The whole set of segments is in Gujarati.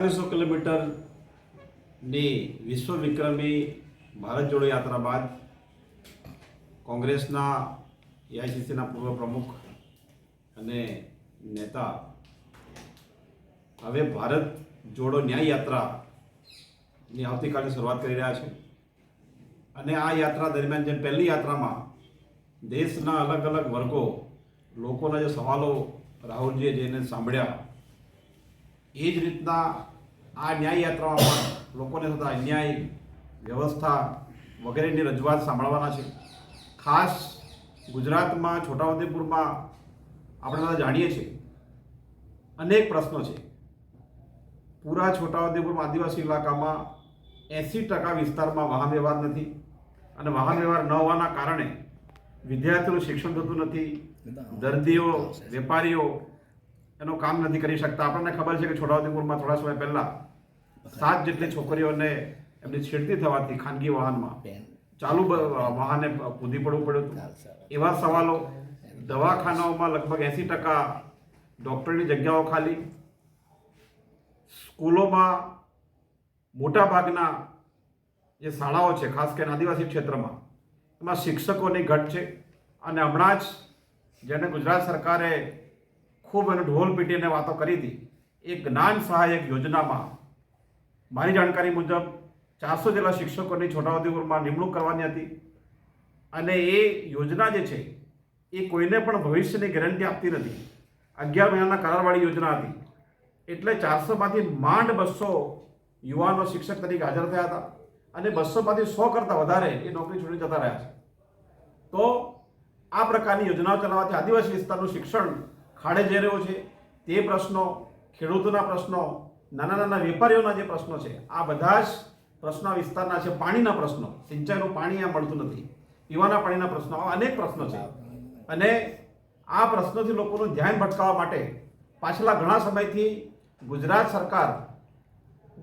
ચાલીસો કિલોમીટરની વિશ્વ વિક્રમી ભારત જોડો યાત્રા બાદ કોંગ્રેસના એઆઈસીસીના પૂર્વ પ્રમુખ અને નેતા હવે ભારત જોડો ન્યાય યાત્રાની આવતીકાલે શરૂઆત કરી રહ્યા છે. અને આ યાત્રા દરમિયાન જેમ પહેલી યાત્રામાં દેશના અલગ અલગ વર્ગો લોકોના જે સવાલો રાહુલજીએ જેને સાંભળ્યા, એ જ રીતના આ ન્યાય યાત્રામાં લોકોને થતા અન્યાય, વ્યવસ્થા વગેરેની રજૂઆત સાંભળવાના છે. ખાસ ગુજરાતમાં, છોટાઉદેપુરમાં આપણે બધા જાણીએ છીએ, અનેક પ્રશ્નો છે. પૂરા છોટાઉદેપુરમાં આદિવાસી ઇલાકામાં એંસી ટકા વિસ્તારમાં વાહન વ્યવહાર નથી અને વાહન વ્યવહાર ન હોવાના કારણે વિદ્યાર્થીઓનું શિક્ષણ થતું નથી, દર્દીઓ, વેપારીઓ એનું કામ નથી કરી શકતા. આપણને ખબર છે કે છોટાઉદેપુરમાં થોડા સમય પહેલા સાત જેટલી છોકરીઓને એમની છેડતી થવાથી ખાનગી વાહનમાં ચાલુ વાહને કૂદી પડવું પડ્યું હતું. એવા સવાલો દવાખાનાઓમાં લગભગ એંસી ટકા ડૉક્ટરની જગ્યાઓ ખાલી. સ્કૂલોમાં મોટાભાગના જે શાળાઓ છે ખાસ કરીને આદિવાસી ક્ષેત્રમાં એમાં શિક્ષકોની ઘટ છે અને હમણાં જ જેને ગુજરાત સરકારે ખૂબ એને ઢોલ પીટીને વાતો કરી હતી એ જ્ઞાન સહાયક યોજનામાં મારી જાણકારી મુજબ ચારસો જેટલા શિક્ષકોની છોટાઉદેપુરમાં નિમણૂક કરવાની હતી અને એ યોજના જે છે, એ કોઈને પણ ભવિષ્યની ગેરંટી આપતી નથી. અગિયાર મહિનાના કરારવાળી યોજના હતી. એટલે ચારસોમાંથી માંડ બસો યુવાનો શિક્ષક તરીકે હાજર થયા હતા અને બસોમાંથી સો કરતાં વધારે એ નોકરી છોડી જતા રહ્યા છે. તો આ પ્રકારની યોજનાઓ ચલાવવાથી આદિવાસી વિસ્તારનું શિક્ષણ ખાડે જઈ રહ્યું છે. તે પ્રશ્નો, ખેડૂતોના પ્રશ્નો નાના નાના વેપારીઓના જે પ્રશ્નો છે, આ બધા જ પ્રશ્નો વિસ્તારના છે, પાણીના પ્રશ્નો. સિંચાઈનું પાણી આ મળતું નથી. પીવાના પાણીના પ્રશ્નો, આવા અનેક પ્રશ્નો છે. અને આ પ્રશ્નોથી લોકોનું ધ્યાન ભટકાવવા માટે પાછલા ઘણા સમયથી ગુજરાત સરકાર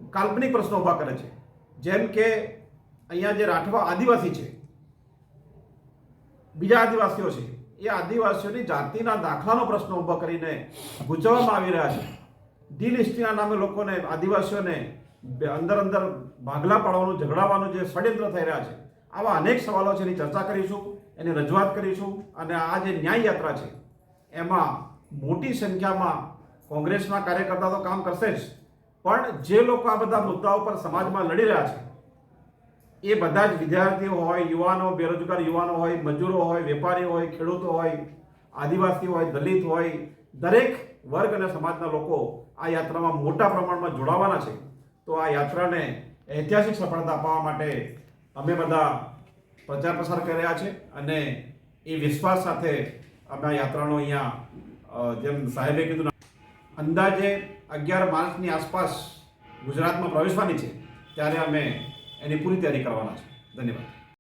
કાલ્પનિક પ્રશ્નો ઊભા કરે છે. જેમ કે અહીંયા જે રાઠવા આદિવાસી છે, બીજા આદિવાસીઓ છે, એ આદિવાસીઓની જાતિના દાખલાનો પ્રશ્ન ઊભો કરીને ગૂંચવવામાં આવી રહ્યા છે. ડિલિસ્ટીના નામે લોકોને, આદિવાસીઓને અંદર અંદર ભાગલા પાડવાનું, ઝઘડાવાનું જે ષડયંત્ર થઈ રહ્યા છે, આવા અનેક સવાલો છે, એની ચર્ચા કરીશું, એની રજૂઆત કરીશું અને આ જે ન્યાય યાત્રા છે, એમાં મોટી સંખ્યામાં કોંગ્રેસના કાર્યકર્તા તો કામ કરશે જ. પણ જે લોકો આ બધા મુદ્દાઓ પર સમાજમાં લડી રહ્યા છે, એ બધા જ વિદ્યાર્થીઓ હોય, યુવાનો, બેરોજગાર યુવાનો હોય, મજૂરો હોય, વેપારીઓ હોય, ખેડૂતો હોય આદિવાસી હોય, દલિત હોય દરેક વર્ગ અને સમાજના લોકો આ યાત્રામાં મોટા પ્રમાણમાં જોડાવાના છે. તો આ યાત્રાને ઐતિહાસિક સફળતા અપાવવા માટે અમે બધા પ્રચાર પ્રસાર કરી રહ્યા છે અને એ વિશ્વાસ સાથે અમે આ યાત્રાનો અહીંયા જેમ સાહેબે કીધું અંદાજે અગિયાર માર્ચની આસપાસ ગુજરાતમાં પ્રવેશવાની છે, ત્યારે અમે એની પૂરી તૈયારી કરવાના છે. ધન્યવાદ.